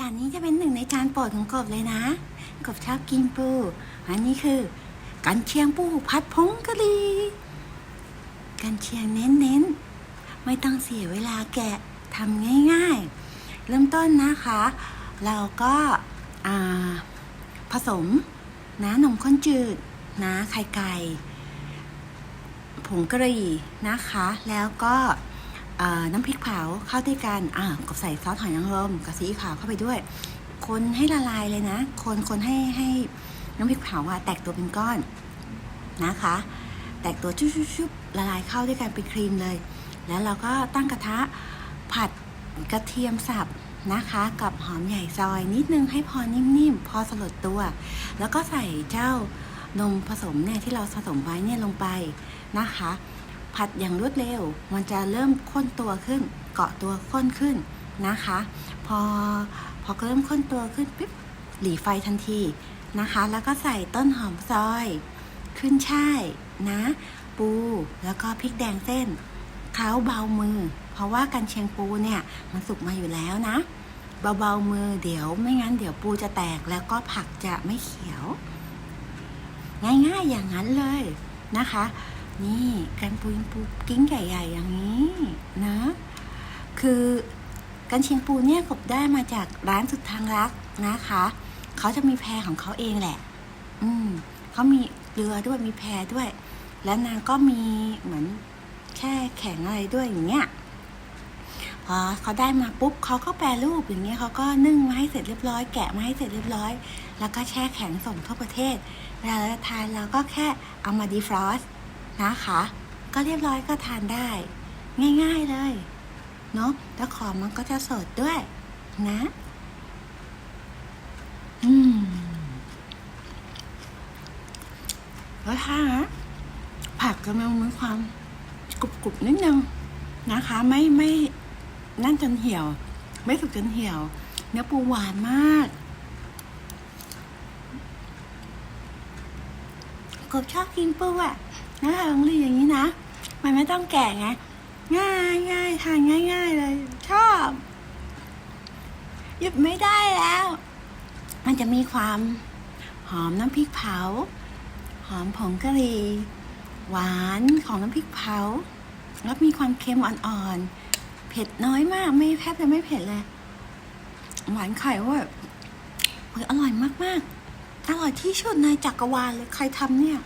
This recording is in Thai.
จานนี้จะเป็นหนึ่งในจานโปรดของกบเลยนะ กบชอบกินปู อันนี้คือกันเชียงปูผัดผงกะหรี่กันเชียงเน้นๆ ไม่ต้องเสียเวลาแกะทำง่ายๆ เริ่มต้นนะคะ เราก็ผสมนะนมข้นจืดนะไข่ไก่ผงกะหรี่นะคะ แล้วก็ น้ำพริกเผาเข้าด้วยกันอ่าก็ใส่ซอสหอยนางรมกับซีอิ๊วขาวเข้าไปด้วย คนให้ละลายเลยนะ คนคนให้ให้น้ำพริกเผาอะแตกตัวเป็นก้อนนะคะ แตกตัวชุบๆละลายเข้าด้วยกันเป็นครีมเลย แล้วเราก็ตั้งกระทะผัดกระเทียมสับนะคะ กับหอมใหญ่ซอยนิดนึงให้พอนิ่มๆ พอสลดตัว แล้วก็ใส่เจ้านมผสมเนี่ยที่เราผสมไว้เนี่ยลงไปนะคะ ผัดอย่างรวดเร็ว มันจะเริ่มข้นตัวขึ้น เกาะตัวข้นขึ้นนะคะ พอพอเริ่มข้นตัวขึ้นปิ๊บหลีไฟทันทีนะคะ แล้วก็ใส่ต้นหอมซอย ขึ้นช่ายนะ ปูแล้วก็พริกแดงเส้นเขาเบามือ เพราะว่ากันเชียงปูเนี่ยมันสุกมาอยู่แล้วนะ เบาๆมือเดี๋ยวไม่งั้นเดี๋ยวปูจะแตกแล้วก็ผักจะไม่เขียว ง่ายๆอย่างนั้นเลยนะคะ นี่กันปูปูกิ้งใหญ่ๆอย่างนี้นะ คือกันเชียงปูเนี่ยกบได้มาจากร้านสุดทางรักนะคะ เขาจะมีแพรของเขาเองแหละ อืมเขามีเรือด้วยมีแพรด้วย แล้วนางก็มีเหมือนแช่แข็งอะไรด้วยอย่างเงี้ยพอเขาได้มาปุ๊บเขาก็แปรรูปอย่างเงี้ยเขาก็นึ่งมาให้เสร็จเรียบร้อยแกะมาให้เสร็จเรียบร้อย แล้วก็แช่แข็งส่งทั่วประเทศเวลาเราทานเราก็แค่เอามาดีฟรอส นะคะ ก็เรียบร้อยก็ทานได้ ง่ายๆเลย เนาะแล้วของมันก็จะสดด้วย นะ อืมแล้วถ้านะผักก็มันมีความกรุบๆนิดนึงนะคะ ไม่ไม่นั่นจนเหี่ยว ไม่สุกจนเหี่ยว เนื้อปูหวานมาก กบชอบกินปูอะ นะคะลองรีอย่างนี้นะ มันไม่ต้องแก่ไง ง่ายง่ายทานง่ายง่ายเลย ชอบหยุดไม่ได้แล้ว มันจะมีความหอมน้ำพริกเผา หอมผงกะหรี่หวานของน้ำพริกเผา แล้วมีความเค็มอ่อนๆ เผ็ดน้อยมาก ไม่แทบจะไม่เผ็ดเลย หวานไข่ว่าอร่อยมากๆ อร่อยที่สุดในจักรวาลเลย ใครทำเนี่ย